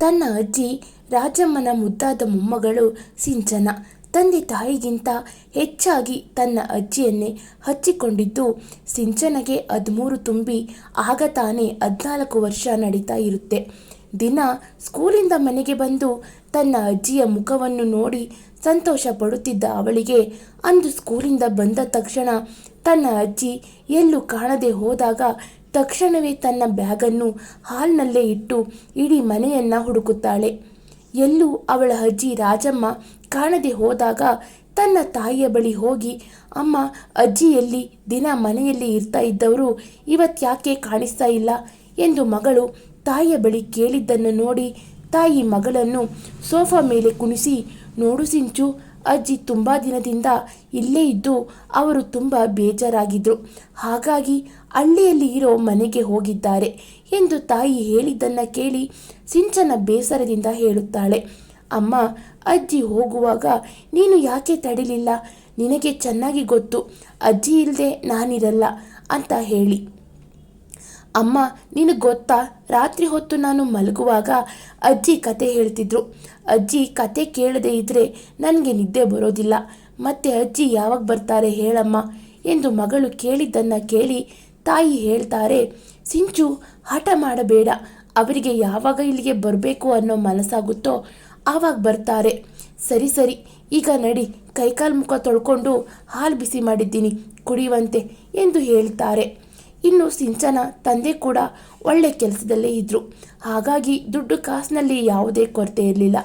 ತನ್ನ ಅಜ್ಜಿ ರಾಜಮ್ಮನ ಮುದ್ದಾದ ಮೊಮ್ಮಗಳು ಸಿಂಚನ ತಂದೆ ತಾಯಿಗಿಂತ ಹೆಚ್ಚಾಗಿ ತನ್ನ ಅಜ್ಜಿಯನ್ನೇ ಹಚ್ಚಿಕೊಂಡಿದ್ದು, ಸಿಂಚನಗೆ ಹದಿಮೂರು ತುಂಬಿ ಆಗ ತಾನೇ ಹದಿನಾಲ್ಕು ವರ್ಷ ನಡೀತಾ ಇರುತ್ತೆ. ದಿನ ಸ್ಕೂಲಿಂದ ಮನೆಗೆ ಬಂದು ತನ್ನ ಅಜ್ಜಿಯ ಮುಖವನ್ನು ನೋಡಿ ಸಂತೋಷ ಪಡುತ್ತಿದ್ದ ಅವಳಿಗೆ ಅಂದು ಸ್ಕೂಲಿಂದ ಬಂದ ತಕ್ಷಣ ತನ್ನ ಅಜ್ಜಿ ಎಲ್ಲೂ ಕಾಣದೆ ಹೋದಾಗ ತಕ್ಷಣವೇ ತನ್ನ ಬ್ಯಾಗನ್ನು ಹಾಲ್ನಲ್ಲೇ ಇಟ್ಟು ಇಡೀ ಮನೆಯನ್ನ ಹುಡುಕುತ್ತಾಳೆ. ಎಲ್ಲೂ ಅವಳ ಅಜ್ಜಿ ರಾಜಮ್ಮ ಕಾಣದೆ ಹೋದಾಗ ತನ್ನ ತಾಯಿಯ ಬಳಿ ಹೋಗಿ, ಅಮ್ಮ, ಅಜ್ಜಿಯಲ್ಲಿ ದಿನ ಮನೆಯಲ್ಲಿ ಇರ್ತಾ ಇದ್ದವರು ಇವತ್ತ್ಯಾಕೆ ಕಾಣಿಸ್ತಾ ಇಲ್ಲ? ಎಂದು ಮಗಳು ತಾಯಿಯ ಬಳಿ ಕೇಳಿದ್ದನ್ನು ನೋಡಿ ತಾಯಿ ಮಗಳನ್ನು ಸೋಫಾ ಮೇಲೆ ಕುಣಿಸಿ, ನೋಡು ಸಿಂಚು ಅಜ್ಜಿ ತುಂಬ ದಿನದಿಂದ ಇಲ್ಲೇ ಇದ್ದು ಅವರು ತುಂಬ ಬೇಜಾರಾಗಿದ್ದರು ಹಾಗಾಗಿ ಹಳ್ಳಿಯಲ್ಲಿ ಇರೋ ಮನೆಗೆ ಹೋಗಿದ್ದಾರೆ ಎಂದು ತಾಯಿ ಹೇಳಿದ್ದನ್ನು ಕೇಳಿ ಸಿಂಚನ ಬೇಸರದಿಂದ ಹೇಳುತ್ತಾಳೆ. ಅಮ್ಮ, ಅಜ್ಜಿ ಹೋಗುವಾಗ ನೀನು ಯಾಕೆ ತಡಿಲಿಲ್ಲ? ನಿನಗೆ ಚೆನ್ನಾಗಿ ಗೊತ್ತು. ಅಜ್ಜಿ ಇಲ್ಲದೆ ನಾನಿರಲ್ಲ ಅಂತ ಹೇಳಿ. ಅಮ್ಮ, ನಿನಗೆ ಗೊತ್ತಾ? ರಾತ್ರಿ ಹೊತ್ತು ನಾನು ಮಲಗುವಾಗ ಅಜ್ಜಿ ಕತೆ ಹೇಳ್ತಿದ್ರು. ಅಜ್ಜಿ ಕತೆ ಕೇಳದೆ ಇದ್ದರೆ ನನಗೆ ನಿದ್ದೆ ಬರೋದಿಲ್ಲ. ಮತ್ತೆ ಅಜ್ಜಿ ಯಾವಾಗ ಬರ್ತಾರೆ ಹೇಳಮ್ಮ? ಎಂದು ಮಗಳು ಕೇಳಿದ್ದನ್ನು ಕೇಳಿ ತಾಯಿ ಹೇಳ್ತಾರೆ, ಸಿಂಚು, ಹಠ ಮಾಡಬೇಡ. ಅವರಿಗೆ ಯಾವಾಗ ಇಲ್ಲಿಗೆ ಬರಬೇಕು ಅನ್ನೋ ಮನಸ್ಸಾಗುತ್ತೋ ಆವಾಗ ಬರ್ತಾರೆ. ಸರಿ ಸರಿ, ಈಗ ನಡಿ. ಕೈಕಾಲು ಮುಖ ತೊಳ್ಕೊಂಡು ಹಾಲು ಬಿಸಿ ಮಾಡಿದ್ದೀನಿ. ಕುಡಿಯುವಂತೆ ಎಂದು ಹೇಳ್ತಾರೆ. ಇನ್ನು ಸಿಂಚನ ತಂದೆ ಕೂಡ ಒಳ್ಳೆ ಕೆಲಸದಲ್ಲೇ ಇದ್ದರು ಹಾಗಾಗಿ ದುಡ್ಡು ಕಾಸಿನಲ್ಲಿ ಯಾವುದೇ ಕೊರತೆ ಇರಲಿಲ್ಲ.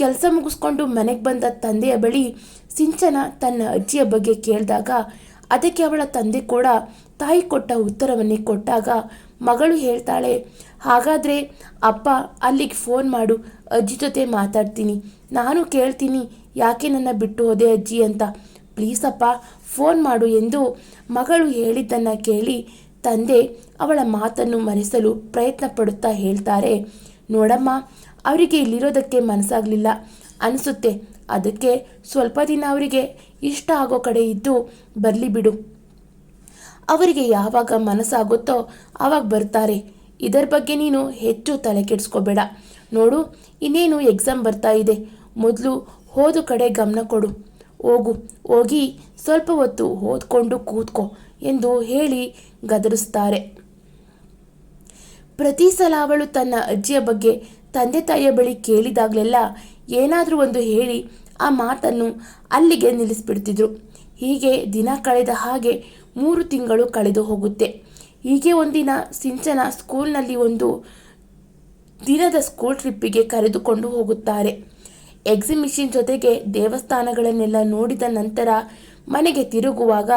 ಕೆಲಸ ಮುಗಿಸ್ಕೊಂಡು ಮನೆಗೆ ಬಂದ ತಂದೆಯ ಬಳಿ ಸಿಂಚನ ತನ್ನ ಅಜ್ಜಿಯ ಬಗ್ಗೆ ಕೇಳಿದಾಗ ಅದಕ್ಕೆ ಅವಳ ತಂದೆ ಕೂಡ ತಾಯಿ ಕೊಟ್ಟ ಉತ್ತರವನ್ನೇ ಕೊಟ್ಟಾಗ ಮಗಳು ಹೇಳ್ತಾಳೆ, ಹಾಗಾದರೆ ಅಪ್ಪ ಅಲ್ಲಿಗೆ ಫೋನ್ ಮಾಡು, ಅಜ್ಜಿ ಜೊತೆ ಮಾತಾಡ್ತೀನಿ. ನಾನು ಕೇಳ್ತೀನಿ, ಯಾಕೆ ನನ್ನ ಬಿಟ್ಟು ಹೋದೆ ಅಜ್ಜಿ ಅಂತ. ಪ್ಲೀಸಪ್ಪ ಫೋನ್ ಮಾಡು ಎಂದು ಮಗಳು ಹೇಳಿದ್ದನ್ನು ಕೇಳಿ ತಂದೆ ಅವಳ ಮಾತನ್ನು ಮರೆಸಲು ಪ್ರಯತ್ನ ಪಡುತ್ತಾ ಹೇಳ್ತಾರೆ, ನೋಡಮ್ಮ, ಅವರಿಗೆ ಇಲ್ಲಿರೋದಕ್ಕೆ ಮನಸ್ಸಾಗಲಿಲ್ಲ. ಅನಿಸುತ್ತೆ, ಅದಕ್ಕೆ ಸ್ವಲ್ಪ ದಿನ ಅವರಿಗೆ ಇಷ್ಟ ಆಗೋ ಕಡೆ ಇದ್ದು ಬರಲಿ ಬಿಡು. ಅವರಿಗೆ ಯಾವಾಗ ಮನಸ್ಸಾಗುತ್ತೋ ಆವಾಗ ಬರ್ತಾರೆ. ಇದರ ಬಗ್ಗೆ ನೀನು ಹೆಚ್ಚು ತಲೆ ಕೆಡಿಸ್ಕೋಬೇಡ. ನೋಡು, ಇನ್ನೇನು ಎಕ್ಸಾಮ್ ಬರ್ತಾ ಇದೆ. ಮೊದಲು ಓದು ಕಡೆ ಗಮನ ಕೊಡು. ಹೋಗು, ಹೋಗಿ ಸ್ವಲ್ಪ ಹೊತ್ತು ಓದ್ಕೊಂಡು ಕೂತ್ಕೋ ಎಂದು ಹೇಳಿ ಗದರಿಸ್ತಾರೆ ಪ್ರತಿ ಸಲ ಅವಳು ತನ್ನ ಅಜ್ಜಿಯ ಬಗ್ಗೆ ತಂದೆ ತಾಯಿಯ ಬಳಿ ಕೇಳಿದಾಗಲೆಲ್ಲ ಏನಾದರೂ ಒಂದು ಹೇಳಿ ಆ ಮಾತನ್ನು ಅಲ್ಲಿಗೆ ನಿಲ್ಲಿಸಿಬಿಡ್ತಿದ್ರು. ಹೀಗೆ ದಿನ ಕಳೆದ ಹಾಗೆ ಮೂರು ತಿಂಗಳು ಕಳೆದು ಹೋಗುತ್ತೆ. ಹೀಗೆ ಒಂದಿನ ಸಿಂಚನ ಸ್ಕೂಲ್ನಲ್ಲಿ ಒಂದು ದಿನದ ಸ್ಕೂಲ್ ಟ್ರಿಪ್ಪಿಗೆ ಕರೆದುಕೊಂಡು ಹೋಗುತ್ತಾರೆ. ಎಕ್ಸಿಬಿಷನ್ ಜೊತೆಗೆ ದೇವಸ್ಥಾನಗಳನ್ನೆಲ್ಲ ನೋಡಿದ ನಂತರ ಮನೆಗೆ ತಿರುಗುವಾಗ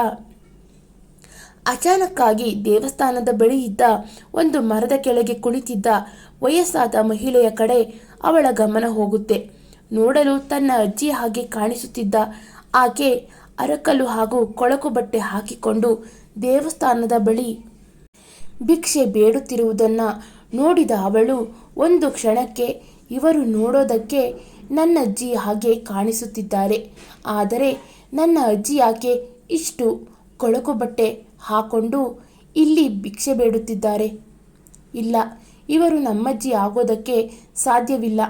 ಅಚಾನಕ್ಕಾಗಿ ದೇವಸ್ಥಾನದ ಬಳಿ ಇದ್ದ ಒಂದು ಮರದ ಕೆಳಗೆ ಕುಳಿತಿದ್ದ ವಯಸ್ಸಾದ ಮಹಿಳೆಯ ಕಡೆ ಅವಳ ಗಮನ ಹೋಗುತ್ತೆ. ನೋಡಲು ತನ್ನ ಅಜ್ಜಿ ಹಾಗೆ ಕಾಣಿಸುತ್ತಿದ್ದ ಆಕೆ ಅರಕಲು ಹಾಗೂ ಕೊಳಕು ಬಟ್ಟೆ ಹಾಕಿಕೊಂಡು ದೇವಸ್ಥಾನದ ಬಳಿ ಭಿಕ್ಷೆ ಬೇಡುತ್ತಿರುವುದನ್ನು ನೋಡಿದ ಅವಳು ಒಂದು ಕ್ಷಣಕ್ಕೆ ಇವರು ನೋಡೋದಕ್ಕೆ ನನ್ನ ಅಜ್ಜಿ ಹಾಗೆ ಕಾಣಿಸುತ್ತಿದ್ದಾರೆ. ಆದರೆ ನನ್ನ ಅಜ್ಜಿ ಯಾಕೆ ಇಷ್ಟು ಕೊಳಕು ಬಟ್ಟೆ ಹಾಕೊಂಡು ಇಲ್ಲಿ ಭಿಕ್ಷೆ ಬೇಡುತ್ತಿದ್ದಾರೆ? ಇಲ್ಲ, ಇವರು ನಮ್ಮಜ್ಜಿ ಆಗೋದಕ್ಕೆ ಸಾಧ್ಯವಿಲ್ಲ.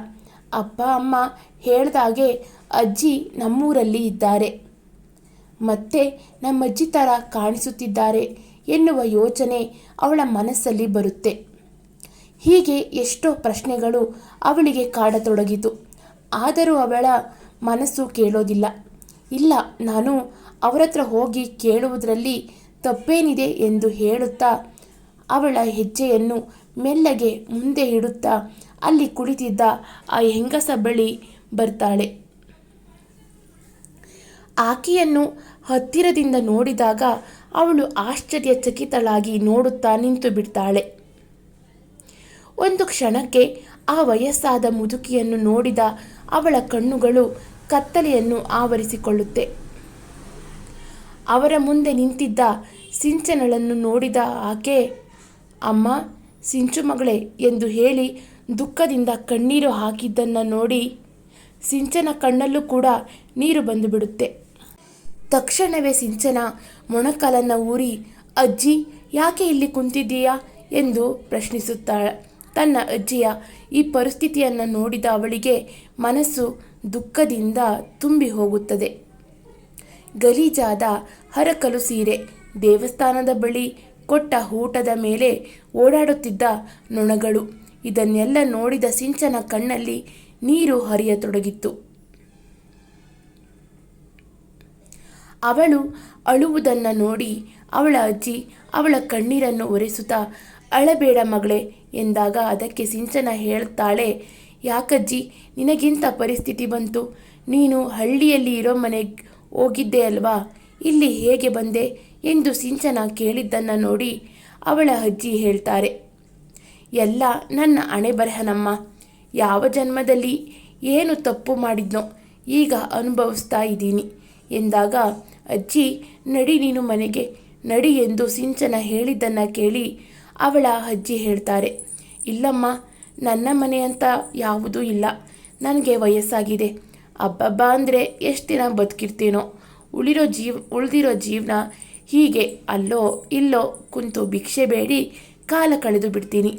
ಅಪ್ಪ, ಅಮ್ಮ ಹೇಳ್ದಾಗೆ ಅಜ್ಜಿ ನಮ್ಮೂರಲ್ಲಿ ಇದ್ದಾರೆ. ಮತ್ತೆ ನಮ್ಮಜ್ಜಿ ಥರ ಕಾಣಿಸುತ್ತಿದ್ದಾರೆ ಎನ್ನುವ ಯೋಚನೆ ಅವಳ ಮನಸ್ಸಲ್ಲಿ ಬರುತ್ತೆ. ಹೀಗೆ ಎಷ್ಟೋ ಪ್ರಶ್ನೆಗಳು ಅವಳಿಗೆ ಕಾಡತೊಡಗಿತು. ಆದರೂ ಅವಳ ಮನಸ್ಸು ಕೇಳೋದಿಲ್ಲ. ಇಲ್ಲ, ನಾನು ಅವರ ಹತ್ರ ಹೋಗಿ ಕೇಳುವುದರಲ್ಲಿ ತಪ್ಪೇನಿದೆ ಎಂದು ಹೇಳುತ್ತಾ ಅವಳ ಹೆಜ್ಜೆಯನ್ನು ಮೆಲ್ಲಗೆ ಮುಂದೆ ಇಡುತ್ತಾ ಅಲ್ಲಿ ಕುಳಿತಿದ್ದ ಆ ಹೆಂಗಸ ಬಳಿ ಬರ್ತಾಳೆ. ಆಕೆಯನ್ನು ಹತ್ತಿರದಿಂದ ನೋಡಿದಾಗ ಅವಳು ಆಶ್ಚರ್ಯಚಕಿತಳಾಗಿ ನೋಡುತ್ತಾ ನಿಂತು ಬಿಡ್ತಾಳೆ. ಒಂದು ಕ್ಷಣಕ್ಕೆ ಆ ವಯಸ್ಸಾದ ಮುದುಕಿಯನ್ನು ನೋಡಿದ ಅವಳ ಕಣ್ಣುಗಳು ಕತ್ತಲೆಯನ್ನು ಆವರಿಸಿಕೊಳ್ಳುತ್ತೆ. ಅವರ ಮುಂದೆ ನಿಂತಿದ್ದ ಸಿಂಚನಳನ್ನು ನೋಡಿದ ಆಕೆ, ಅಮ್ಮ, ಸಿಂಚು ಮಗಳೇ ಎಂದು ಹೇಳಿ ದುಃಖದಿಂದ ಕಣ್ಣೀರು ಹಾಕಿದ್ದನ್ನು ನೋಡಿ ಸಿಂಚನ ಕಣ್ಣಲ್ಲೂ ಕೂಡ ನೀರು ಬಂದುಬಿಡುತ್ತೆ. ತಕ್ಷಣವೇ ಸಿಂಚನ ಮೊಣಕಾಲನ್ನು ಊರಿ, ಅಜ್ಜಿ, ಯಾಕೆ ಇಲ್ಲಿ ಕುಂತಿದ್ದೀಯಾ? ಎಂದು ಪ್ರಶ್ನಿಸುತ್ತಾಳೆ. ತನ್ನ ಅಜ್ಜಿಯ ಈ ಪರಿಸ್ಥಿತಿಯನ್ನು ನೋಡಿದ ಅವಳಿಗೆ ಮನಸ್ಸು ದುಃಖದಿಂದ ತುಂಬಿ ಹೋಗುತ್ತದೆ. ಗಲೀಜಾದ ಹರಕಲು ಸೀರೆ ದೇವಸ್ಥಾನದ ಬಳಿ ಕೊಟ್ಟ ಊಟದ ಮೇಲೆ ಓಡಾಡುತ್ತಿದ್ದ ನೊಣಗಳು. ಇದನ್ನೆಲ್ಲ ನೋಡಿದ ಸಿಂಚನ ಕಣ್ಣಲ್ಲಿ ನೀರು ಹರಿಯತೊಡಗಿತ್ತು. ಅವಳು ಅಳುವುದನ್ನು ನೋಡಿ ಅವಳ ಅಜ್ಜಿ ಅವಳ ಕಣ್ಣೀರನ್ನು ಒರೆಸುತ್ತಾ ಅಳಬೇಡ ಮಗಳೇ ಎಂದಾಗ ಅದಕ್ಕೆ ಸಿಂಚನ ಹೇಳ್ತಾಳೆ, ಯಾಕಜ್ಜಿ, ನಿನಗಿಂತ ಪರಿಸ್ಥಿತಿ ಬಂತು? ನೀನು ಹಳ್ಳಿಯಲ್ಲಿ ಇರೋ ಮನೆಗೆ ಹೋಗಿದ್ದೆ ಅಲ್ವಾ? ಇಲ್ಲಿ ಹೇಗೆ ಬಂದೆ ಎಂದು ಸಿಂಚನ ಕೇಳಿದ್ದನ್ನು ನೋಡಿ ಅವಳ ಅಜ್ಜಿ ಹೇಳ್ತಾರೆ, ಎಲ್ಲ ನನ್ನ ಹಣೆ ಬರಹನಮ್ಮ ಯಾವ ಜನ್ಮದಲ್ಲಿ ಏನು ತಪ್ಪು ಮಾಡಿದ್ನೋ ಈಗ ಅನುಭವಿಸ್ತಾ ಇದ್ದೀನಿ ಎಂದಾಗ, ಅಜ್ಜಿ, ನಡಿ ನೀನು ಮನೆಗೆ, ನಡಿ ಎಂದು ಸಿಂಚನ ಹೇಳಿದ್ದನ್ನು ಕೇಳಿ ಅವಳ ಅಜ್ಜಿ ಹೇಳ್ತಾರೆ, ಇಲ್ಲಮ್ಮ, ನನ್ನ ಮನೆ ಅಂತ ಯಾವುದೂ ಇಲ್ಲ. ನನಗೆ ವಯಸ್ಸಾಗಿದೆ. ಅಬ್ಬಬ್ಬ ಅಂದರೆ ಎಷ್ಟು ದಿನ ಬದುಕಿರ್ತೀನೋ. ಉಳಿರೋ ಜೀವ, ಉಳಿದಿರೋ ಜೀವನ ಹೀಗೆ ಅಲ್ಲೋ ಇಲ್ಲೋ ಕುಂತು ಭಿಕ್ಷೆ ಬೇಡಿ, ಕಾಲ ಕಳೆದು ಬಿಡ್ತೀನಿ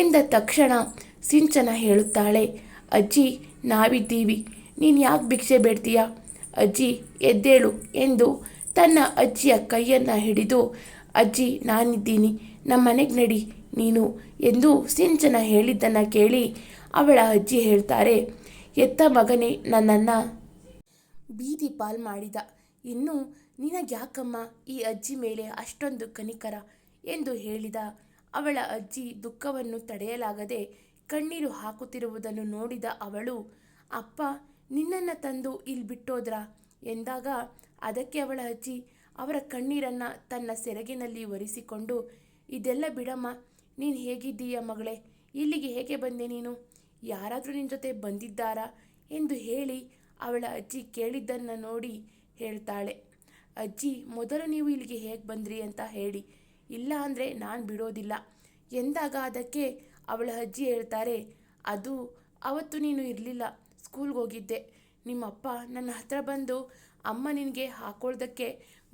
ಎಂದ ತಕ್ಷಣ ಸಿಂಚನ ಹೇಳುತ್ತಾಳೆ, ಅಜ್ಜಿ, ನಾವಿದ್ದೀವಿ. ನೀನು ಯಾಕೆ ಭಿಕ್ಷೆ ಬೇಡ್ತೀಯ? ಅಜ್ಜಿ, ಎದ್ದೇಳು ಎಂದು ತನ್ನ ಅಜ್ಜಿಯ ಕೈಯನ್ನು ಹಿಡಿದು, ಅಜ್ಜಿ, ನಾನಿದ್ದೀನಿ. ನಮ್ಮ ಮನೆಗೆ ನಡಿ, ನೀನು ಎಂದು ಸಿಂಚನ ಹೇಳಿದ್ದನ್ನು ಕೇಳಿ ಅವಳ ಅಜ್ಜಿ ಹೇಳ್ತಾರೆ, ಎತ್ತ ಮಗನೇ ನನ್ನನ್ನು. ಬೀದಿ ಪಾಲ್ ಮಾಡಿದ, ಇನ್ನು ನಿನಗ್ಯಾಕಮ್ಮ, ಈ ಅಜ್ಜಿ ಮೇಲೆ ಅಷ್ಟೊಂದು ಕನಿಕರ? ಎಂದು ಹೇಳಿದ ಅವಳ ಅಜ್ಜಿ ದುಃಖವನ್ನು ತಡೆಯಲಾಗದೆ ಕಣ್ಣೀರು ಹಾಕುತ್ತಿರುವುದನ್ನು ನೋಡಿದ ಅವಳು, ಅಪ್ಪ, ನಿನ್ನನ್ನು ತಂದು ಇಲ್ಲಿ ಬಿಟ್ಟೋದ್ರ? ಎಂದಾಗ ಅದಕ್ಕೆ ಅವಳ ಅಜ್ಜಿ ಅವರ ಕಣ್ಣೀರನ್ನು ತನ್ನ ಸೆರಗಿನಲ್ಲಿ ಒರೆಸಿಕೊಂಡು ಇದೆಲ್ಲ ಬಿಡಮ್ಮ, ನೀನು ಹೇಗಿದ್ದೀಯ ಮಗಳೇ? ಇಲ್ಲಿಗೆ ಹೇಗೆ ಬಂದೆ ನೀನು? ಯಾರಾದರೂ ನಿನ್ನ ಜೊತೆ ಬಂದಿದ್ದಾರಾ ಎಂದು ಹೇಳಿ ಅವಳ ಅಜ್ಜಿ ಕೇಳಿದ್ದನ್ನು ನೋಡಿ ಹೇಳ್ತಾಳೆ. ಅಜ್ಜಿ, ಮೊದಲು ನೀವು ಇಲ್ಲಿಗೆ ಹೇಗೆ ಬಂದ್ರಿ ಅಂತ ಹೇಳಿ. ಇಲ್ಲ ಅಂದರೆ ನಾನು ಬಿಡೋದಿಲ್ಲ. ಎಂದಾಗ ಅದಕ್ಕೆ ಅವಳ ಅಜ್ಜಿ ಹೇಳ್ತಾರೆ, ಅದು ಅವತ್ತು ನೀನು ಇರಲಿಲ್ಲ, ಸ್ಕೂಲ್ಗೆ ಹೋಗಿದ್ದೆ. ನಿಮ್ಮಪ್ಪ ನನ್ನ ಹತ್ರ ಬಂದು ಅಮ್ಮ ನಿನಗೆ ಹಾಕೊಳ್ಳೋದಕ್ಕೆ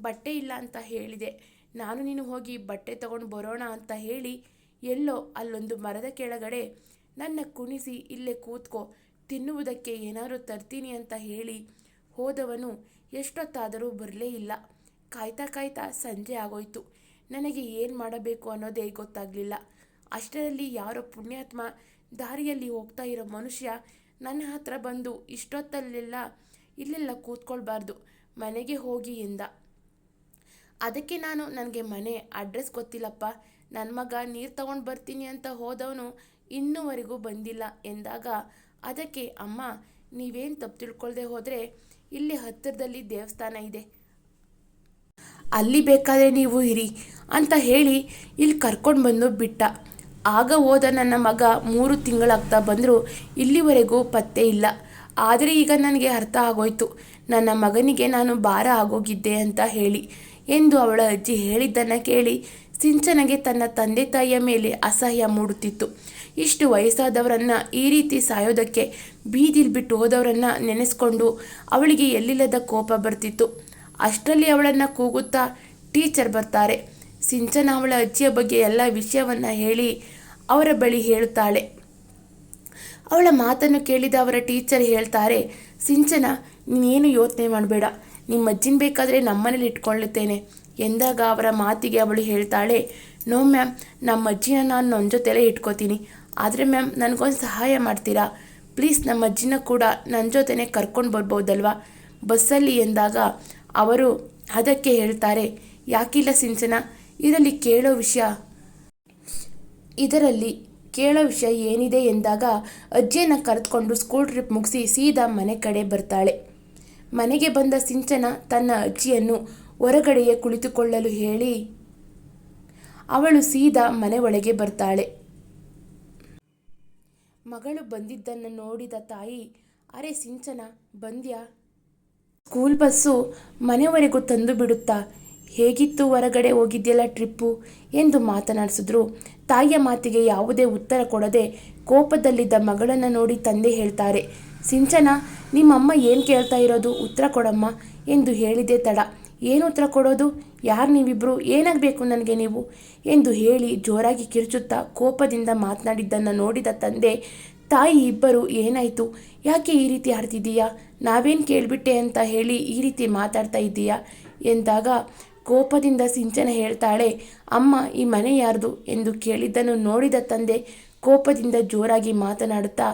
ಬಟ್ಟೆ ಇಲ್ಲ ಅಂತ ಹೇಳಿದೆ. ನಾನು ನೀನು ಹೋಗಿ ಬಟ್ಟೆ ತಗೊಂಡು ಬರೋಣ ಅಂತ ಹೇಳಿ ಎಲ್ಲೋ ಅಲ್ಲೊಂದು ಮರದ ಕೆಳಗಡೆ ನನ್ನ ಕುಣಿಸಿ ಇಲ್ಲೇ ಕೂತ್ಕೋ, ತಿನ್ನುವುದಕ್ಕೆ ಏನಾದರೂ ತರ್ತೀನಿ ಅಂತ ಹೇಳಿ ಹೋದವನು ಎಷ್ಟೊತ್ತಾದರೂ ಬರಲೇ ಇಲ್ಲ. ಕಾಯ್ತಾ ಕಾಯ್ತಾ ಸಂಜೆ ಆಗೋಯ್ತು. ನನಗೆ ಏನು ಮಾಡಬೇಕು ಅನ್ನೋದೇ ಗೊತ್ತಾಗಲಿಲ್ಲ. ಅಷ್ಟರಲ್ಲಿ ಯಾರೋ ಪುಣ್ಯಾತ್ಮ ದಾರಿಯಲ್ಲಿ ಹೋಗ್ತಾ ಇರೋ ಮನುಷ್ಯ ನನ್ನ ಹತ್ರ ಬಂದು ಇಷ್ಟೊತ್ತಲ್ಲೆಲ್ಲ ಇಲ್ಲೆಲ್ಲ ಕೂತ್ಕೊಳ್ಬಾರ್ದು. ಮನೆಗೆ ಹೋಗಿ ಎಂದ. ಅದಕ್ಕೆ ನಾನು ನನಗೆ ಮನೆ ಅಡ್ರೆಸ್ ಗೊತ್ತಿಲ್ಲಪ್ಪ. ನನ್ನ ಮಗ ನೀರು ತಗೊಂಡು ಬರ್ತೀನಿ ಅಂತ ಹೋದವನು ಇನ್ನೂವರೆಗೂ ಬಂದಿಲ್ಲ ಎಂದಾಗ, ಅದಕ್ಕೆ ಅಮ್ಮ, ನೀವೇನು ತಪ್ಪು ತಿಳ್ಕೊಳ್ದೆ ಹೋದರೆ ಇಲ್ಲಿ ಹತ್ತಿರದಲ್ಲಿ ದೇವಸ್ಥಾನ ಇದೆ. ಅಲ್ಲಿ ಬೇಕಾದರೆ ನೀವು ಇರಿ ಅಂತ ಹೇಳಿ ಇಲ್ಲಿ ಕರ್ಕೊಂಡು ಬಂದು ಬಿಟ್ಟ. ಆಗ ಹೋದ ನನ್ನ ಮಗ ಮೂರು ತಿಂಗಳಾಗ್ತಾ ಬಂದರೂ, ಇಲ್ಲಿವರೆಗೂ ಪತ್ತೆ ಇಲ್ಲ. ಆದರೆ ಈಗ ನನಗೆ ಅರ್ಥ ಆಗೋಯ್ತು. ನನ್ನ ಮಗನಿಗೆ ನಾನು ಭಾರ ಆಗೋಗಿದ್ದೆ ಅಂತ ಹೇಳಿ. ಎಂದು ಅವಳ ಅಜ್ಜಿ ಹೇಳಿದ್ದನ್ನು ಕೇಳಿ ಸಿಂಚನಗೆ ತನ್ನ ತಂದೆ ತಾಯಿಯ ಮೇಲೆ ಅಸಹ್ಯ ಮೂಡುತ್ತಿತ್ತು. ಇಷ್ಟು ವಯಸ್ಸಾದವರನ್ನ ಈ ರೀತಿ ಸಾಯೋದಕ್ಕೆ ಬೀದಿಲ್ ಬಿಟ್ಟು ಹೋದವರನ್ನು ನೆನೆಸ್ಕೊಂಡು ಅವಳಿಗೆ ಎಲ್ಲಿಲ್ಲದ ಕೋಪ ಬರ್ತಿತ್ತು. ಅಷ್ಟರಲ್ಲಿ ಅವಳನ್ನು ಕೂಗುತ್ತಾ ಟೀಚರ್ ಬರ್ತಾರೆ. ಸಿಂಚನ ಅವಳ ಅಜ್ಜಿಯ ಬಗ್ಗೆ ಎಲ್ಲ ವಿಷಯವನ್ನು ಹೇಳಿ ಅವರ ಬಳಿ ಹೇಳುತ್ತಾಳೆ. ಅವಳ ಮಾತನ್ನು ಕೇಳಿದ ಅವರ ಟೀಚರ್ ಹೇಳ್ತಾರೆ, ಸಿಂಚನ, ನೀನೇನು ಯೋಚನೆ ಮಾಡಬೇಡ. ನಿಮ್ಮ ಅಜ್ಜಿನ ಬೇಕಾದರೆ ನಮ್ಮನೇಲಿ ಇಟ್ಕೊಳ್ಳುತ್ತೇನೆ ಎಂದಾಗ ಅವರ ಮಾತಿಗೆ ಅವಳು ಹೇಳ್ತಾಳೆ, ನೋ ಮ್ಯಾಮ್, ನಮ್ಮ ಅಜ್ಜಿನ ನಾನು ನನ್ನ ಜೊತೆಲೇ ಇಟ್ಕೋತೀನಿ. ಆದರೆ ಮ್ಯಾಮ್, ನನಗೊಂದು ಸಹಾಯ ಮಾಡ್ತೀರಾ? ಪ್ಲೀಸ್ ನಮ್ಮ ಅಜ್ಜಿನ ಕೂಡ ನನ್ನ ಜೊತೆನೆ ಕರ್ಕೊಂಡು ಬರ್ಬೋದಲ್ವಾ? ಬಸ್ಸಲ್ಲಿ ಎಂದಾಗ ಅವರು ಅದಕ್ಕೆ ಹೇಳ್ತಾರೆ, ಯಾಕಿಲ್ಲ ಸಿಂಚನ, ಇದರಲ್ಲಿ ಕೇಳೋ ವಿಷಯ, ಇದರಲ್ಲಿ ಕೇಳೋ ವಿಷಯ ಏನಿದೆ? ಎಂದಾಗ ಅಜ್ಜಿಯನ್ನು ಕರೆದುಕೊಂಡು ಸ್ಕೂಲ್ ಟ್ರಿಪ್ ಮುಗಿಸಿ ಸೀದಾ ಮನೆ ಕಡೆ ಬರ್ತಾಳೆ. ಮನೆಗೆ ಬಂದ ಸಿಂಚನ ತನ್ನ ಅಜ್ಜಿಯನ್ನು ಹೊರಗಡೆಯೇ ಕುಳಿತುಕೊಳ್ಳಲು ಹೇಳಿ, ಅವಳು ಸೀದಾ ಮನೆ ಒಳಗೆ ಬರ್ತಾಳೆ. ಮಗಳು ಬಂದಿದ್ದನ್ನು ನೋಡಿದ ತಾಯಿ, ಅರೆ ಸಿಂಚನ, ಬಂದ್ಯಾ? ಸ್ಕೂಲ್ ಬಸ್ಸು ಮನೆವರೆಗೂ ತಂದು ಬಿಡುತ್ತಾ? ಹೇಗಿತ್ತು ಹೊರಗಡೆ ಹೋಗಿದ್ಯಲ್ಲ ಟ್ರಿಪ್ಪು? ಎಂದು ಮಾತನಾಡಿಸಿದ್ರು. ತಾಯಿಯ ಮಾತಿಗೆ ಯಾವುದೇ ಉತ್ತರ ಕೊಡದೆ ಕೋಪದಲ್ಲಿದ್ದ ಮಗಳನ್ನು ನೋಡಿ ತಂದೆ ಹೇಳ್ತಾರೆ ಸಿಂಚನ, ನಿಮ್ಮಮ್ಮ ಏನು ಕೇಳ್ತಾ ಇರೋದು? ಉತ್ತರ ಕೊಡಮ್ಮ ಎಂದು ಹೇಳಿದೆ ತಡ. ಏನು ಉತ್ತರ ಕೊಡೋದು? ಯಾರು ನೀವಿಬ್ಬರು ಏನಾಗಬೇಕು ನನಗೆ ನೀವು? ಎಂದು ಹೇಳಿ ಜೋರಾಗಿ ಕಿರುಚುತ್ತಾ ಕೋಪದಿಂದ ಮಾತನಾಡಿದ್ದನ್ನು ನೋಡಿದ ತಂದೆ, ತಾಯಿ ಇಬ್ಬರು, ಏನಾಯಿತು? ಯಾಕೆ ಈ ರೀತಿ ಆಡ್ತಿದ್ದೀಯಾ? ನಾವೇನು ಕೇಳಿಬಿಟ್ಟೆ ಅಂತ ಹೇಳಿ ಈ ರೀತಿ ಮಾತಾಡ್ತಾ ಇದ್ದೀಯಾ? ಎಂದಾಗ ಕೋಪದಿಂದ ಸಿಂಚನ ಹೇಳ್ತಾಳೆ, ಅಮ್ಮ, ಈ ಮನೆ ಯಾರ್ದು? ಎಂದು ಕೇಳಿದ್ದನ್ನು ನೋಡಿದ ತಂದೆ ಕೋಪದಿಂದ ಜೋರಾಗಿ ಮಾತನಾಡುತ್ತಾ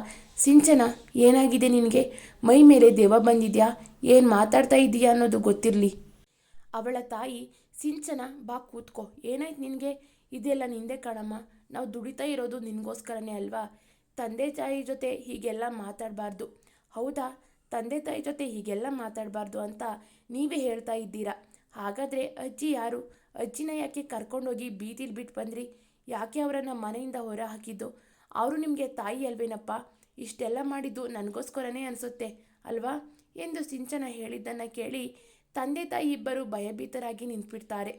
ಸಿಂಚನ, ಏನಾಗಿದೆ ನಿನಗೆ? ಮೈ ಮೇಲೆ ದೆವ್ವ ಬಂದಿದ್ಯಾ? ಏನು ಮಾತಾಡ್ತಾ ಇದ್ದೀಯಾ ಅನ್ನೋದು ಗೊತ್ತಿರಲಿ. ಅವಳ ತಾಯಿ, ಸಿಂಚನ, ಬಾ ಕೂತ್ಕೋ. ಏನಾಯ್ತು ನಿನಗೆ? ಇದೆಲ್ಲ ನಿಂದೆ ಕಣಮ್ಮ. ನಾವು ದುಡಿತಾ ಇರೋದು ನಿನಗೋಸ್ಕರನೇ ಅಲ್ವಾ? ತಂದೆ ತಾಯಿ ಜೊತೆ ಹೀಗೆಲ್ಲ ಮಾತಾಡಬಾರ್ದು. ಹೌದಾ? ತಂದೆ ತಾಯಿ ಜೊತೆ ಹೀಗೆಲ್ಲ ಮಾತಾಡಬಾರ್ದು ಅಂತ ನೀವೇ ಹೇಳ್ತಾ ಇದ್ದೀರಾ? ಹಾಗಾದರೆ ಅಜ್ಜಿ ಯಾರು? ಅಜ್ಜಿನ ಯಾಕೆ ಕರ್ಕೊಂಡೋಗಿ ಬೀದಿಲಿ ಬಿಟ್ಟು ಬಂದ್ರಿ? ಯಾಕೆ ಅವರನ್ನು ಮನೆಯಿಂದ ಹೊರ ಹಾಕಿದ್ದು? ಅವರು ನಿಮಗೆ ತಾಯಿ ಅಲ್ವೇನಪ್ಪ? ಇಷ್ಟೆಲ್ಲ ಮಾಡಿದ್ದು ನನಗೋಸ್ಕರನೇ ಅನಿಸುತ್ತೆ, ಅಲ್ವಾ? ಎಂದು ಸಿಂಚನ ಹೇಳಿದ್ದನ್ನು ಕೇಳಿ ತಂದೆ ತಾಯಿ ಇಬ್ಬರು ಭಯಭೀತರಾಗಿ ನಿಂತ್ಬಿಡ್ತಾರೆ.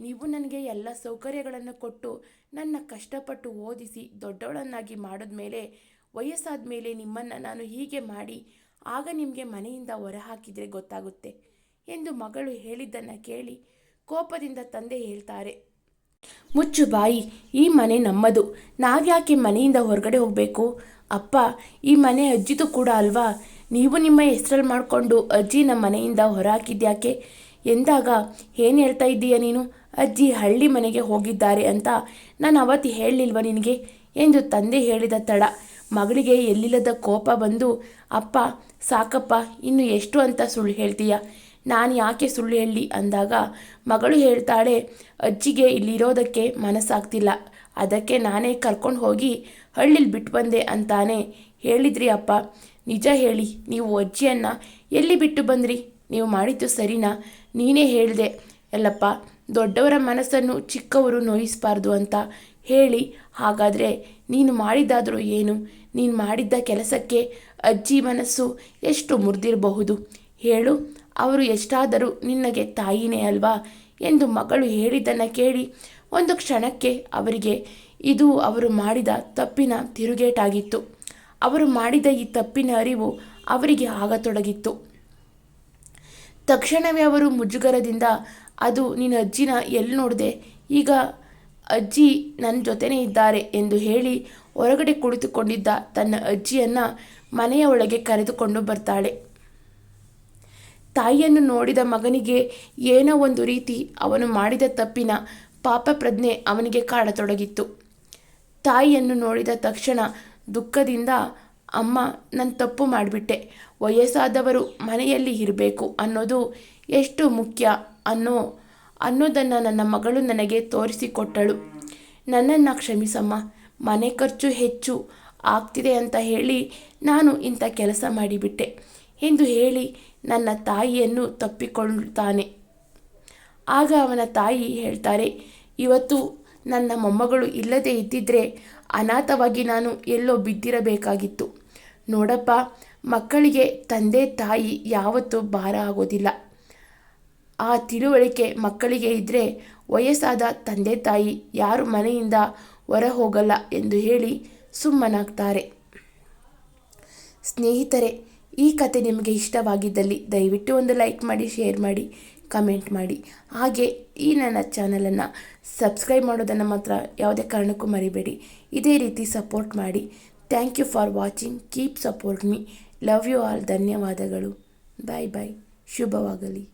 ನೀವು ನನಗೆ ಎಲ್ಲ ಸೌಕರ್ಯಗಳನ್ನು ಕೊಟ್ಟು ನನ್ನ ಕಷ್ಟಪಟ್ಟು ಓದಿಸಿ ದೊಡ್ಡವಳನ್ನಾಗಿ ಮಾಡಿದ ಮೇಲೆ ವಯಸ್ಸಾದ ಮೇಲೆ ನಿಮ್ಮನ್ನು ನಾನು ಹೀಗೆ ಮಾಡಿ ಆಗ ನಿಮಗೆ ಮನೆಯಿಂದ ಹೊರಹಾಕಿದರೆ ಗೊತ್ತಾಗುತ್ತೆ ಎಂದು ಮಗಳು ಹೇಳಿದ್ದನ್ನು ಕೇಳಿ ಕೋಪದಿಂದ ತಂದೆ ಹೇಳ್ತಾರೆ. ಮುಚ್ಚು ಬಾಯಿ, ಈ ಮನೆ ನಮ್ಮದು. ನಾವ್ಯಾಕೆ ಮನೆಯಿಂದ ಹೊರಗಡೆ ಹೋಗಬೇಕು? ಅಪ್ಪ, ಈ ಮನೆ ಅಜ್ಜಿದು ಕೂಡ ಅಲ್ವಾ? ನೀವು ನಿಮ್ಮ ಹೆಸರಲ್ಲಿ ಮಾಡಿಕೊಂಡು ಅಜ್ಜಿ ನಮ್ಮ ಮನೆಯಿಂದ ಹೊರಹಾಕಿದ್ಯಾಕೆ? ಎಂದಾಗ, ಏನು ಹೇಳ್ತಾ ಇದ್ದೀಯ ನೀನು? ಅಜ್ಜಿ ಹಳ್ಳಿ ಮನೆಗೆ ಹೋಗಿದ್ದಾರೆ ಅಂತ ನಾನು ಅವತ್ತು ಹೇಳಲಿಲ್ವ ನಿನಗೆ? ಎಂದು ತಂದೆ ಹೇಳಿದ ತಡ, ಮಗಳಿಗೆ ಎಲ್ಲಿಲ್ಲದ ಕೋಪ ಬಂದು, ಅಪ್ಪ, ಸಾಕಪ್ಪ, ಇನ್ನು ಎಷ್ಟು ಅಂತ ಸುಳ್ಳು ಹೇಳ್ತೀಯ? ನಾನು ಯಾಕೆ ಸುಳ್ಳು ಹೇಳಿ ಅಂದಾಗ, ಮಗಳು ಹೇಳ್ತಾಳೆ, ಅಜ್ಜಿಗೆ ಇಲ್ಲಿರೋದಕ್ಕೆ ಮನಸ್ಸಾಗ್ತಿಲ್ಲ. ಅದಕ್ಕೆ ನಾನೇ ಕರ್ಕೊಂಡು ಹೋಗಿ ಹಳ್ಳಿಲಿ ಬಿಟ್ಟು ಬಂದೆ ಅಂತಾನೆ ಹೇಳಿದ್ರಿ ಅಪ್ಪ. ನಿಜ ಹೇಳಿ, ನೀವು ಅಜ್ಜಿಯನ್ನು ಎಲ್ಲಿ ಬಿಟ್ಟು ಬಂದ್ರಿ? ನೀವು ಮಾಡಿದ್ದು ಸರಿನಾ? ನೀನೇ ಹೇಳಿದೆ. ಎಲ್ಲಪ್ಪ, ದೊಡ್ಡವರ ಮನಸ್ಸನ್ನು ಚಿಕ್ಕವರು ನೋಯಿಸಬಾರ್ದು ಅಂತ ಹೇಳಿ. ಹಾಗಾದರೆ ನೀನು ಮಾಡಿದ್ದಾದರೂ ಏನು? ನೀನು ಮಾಡಿದ್ದ ಕೆಲಸಕ್ಕೆ ಅಜ್ಜಿ ಮನಸ್ಸು ಎಷ್ಟು ಮುರಿದಿರಬಹುದು? ಹೇಳು, ಅವರು ಎಷ್ಟಾದರೂ ನಿನ್ನಗೆ ತಾಯಿನೇ ಅಲ್ವಾ? ಎಂದು ಮಗಳು ಹೇಳಿದ್ದನ್ನು ಕೇಳಿ ಒಂದು ಕ್ಷಣಕ್ಕೆ ಅವರಿಗೆ, ಇದು ಅವರು ಮಾಡಿದ ತಪ್ಪಿನ ತಿರುಗೇಟಾಗಿತ್ತು. ಅವರು ಮಾಡಿದ ಈ ತಪ್ಪಿನ ಅರಿವು ಅವರಿಗೆ ಆಗತೊಡಗಿತ್ತು. ತಕ್ಷಣವೇ ಅವರು ಮುಜುಗರದಿಂದ, ಅದು ನಿನ್ನ ಅಜ್ಜಿನ ಎಲ್ಲಿ ನೋಡಿದೆ? ಈಗ ಅಜ್ಜಿ ನನ್ನ ಜೊತೆನೇ ಇದ್ದಾರೆ ಎಂದು ಹೇಳಿ ಹೊರಗಡೆ ಕುಳಿತುಕೊಂಡಿದ್ದ ತನ್ನ ಅಜ್ಜಿಯನ್ನು ಮನೆಯ ಒಳಗೆ ಕರೆದುಕೊಂಡು ಬರ್ತಾಳೆ. ತಾಯಿಯನ್ನು ನೋಡಿದ ಮಗನಿಗೆ ಏನೋ ಒಂದು ರೀತಿ ಅವನು ಮಾಡಿದ ತಪ್ಪಿನ ಪಾಪ ಪ್ರಜ್ಞೆ ಅವನಿಗೆ ಕಾಡತೊಡಗಿತ್ತು. ತಾಯಿಯನ್ನು ನೋಡಿದ ತಕ್ಷಣ ದುಃಖದಿಂದ, ಅಮ್ಮ, ನಾನು ತಪ್ಪು ಮಾಡಿಬಿಟ್ಟೆ. ವಯಸ್ಸಾದವರು ಮನೆಯಲ್ಲಿ ಇರಬೇಕು ಅನ್ನೋದು ಎಷ್ಟು ಮುಖ್ಯ ಅನ್ನೋ, ಅನ್ನೋದನ್ನು ನನ್ನ ಮಗಳು ನನಗೆ ತೋರಿಸಿಕೊಟ್ಟಳು. ನನ್ನನ್ನು ಕ್ಷಮಿಸಮ್ಮ, ಮನೆ ಖರ್ಚು ಹೆಚ್ಚು ಆಗ್ತಿದೆ ಅಂತ ಹೇಳಿ ನಾನು ಇಂಥ ಕೆಲಸ ಮಾಡಿಬಿಟ್ಟೆ. ಎಂದು ಹೇಳಿ ನನ್ನ ತಾಯಿಯನ್ನು ತಪ್ಪಿಕೊಳ್ಳುತ್ತಾನೆ. ಆಗ ಅವನ ತಾಯಿ ಹೇಳ್ತಾರೆ, ಇವತ್ತು ನನ್ನ ಮೊಮ್ಮಗಳು ಇಲ್ಲದೆ ಇದ್ದಿದ್ರೆ ಅನಾಥವಾಗಿ ನಾನು ಎಲ್ಲೋ ಬಿದ್ದಿರಬೇಕಾಗಿತ್ತು. ನೋಡಪ್ಪ, ಮಕ್ಕಳಿಗೆ ತಂದೆ ತಾಯಿ ಯಾವತ್ತೂ ಭಾರ ಆಗೋದಿಲ್ಲ. ಆ ತಿಳುವಳಿಕೆ ಮಕ್ಕಳಿಗೆ ಇದ್ದರೆ ವಯಸ್ಸಾದ ತಂದೆ ತಾಯಿ ಯಾರು ಮನೆಯಿಂದ ಹೊರ ಹೋಗಲ್ಲ ಎಂದು ಹೇಳಿ ಸುಮ್ಮನಾಗ್ತಾರೆ. ಸ್ನೇಹಿತರೆ ಈ ಕತೆ ನಿಮಗೆ ಇಷ್ಟವಾಗಿದ್ದಲ್ಲಿ ದಯವಿಟ್ಟು ಒಂದು ಲೈಕ್ ಮಾಡಿ, ಶೇರ್ ಮಾಡಿ, ಕಮೆಂಟ್ ಮಾಡಿ. ಹಾಗೆ ಈ ನನ್ನ ಚಾನಲನ್ನು ಸಬ್ಸ್ಕ್ರೈಬ್ ಮಾಡೋದನ್ನು ಮಾತ್ರ ಯಾವುದೇ ಕಾರಣಕ್ಕೂ ಮರಿಬೇಡಿ. ಇದೇ ರೀತಿ ಸಪೋರ್ಟ್ ಮಾಡಿ. Thank you for watching. Keep support me. Love you all. ಧನ್ಯವಾದಗಳು. Bye bye. ಶುಭವಾಗಲಿ.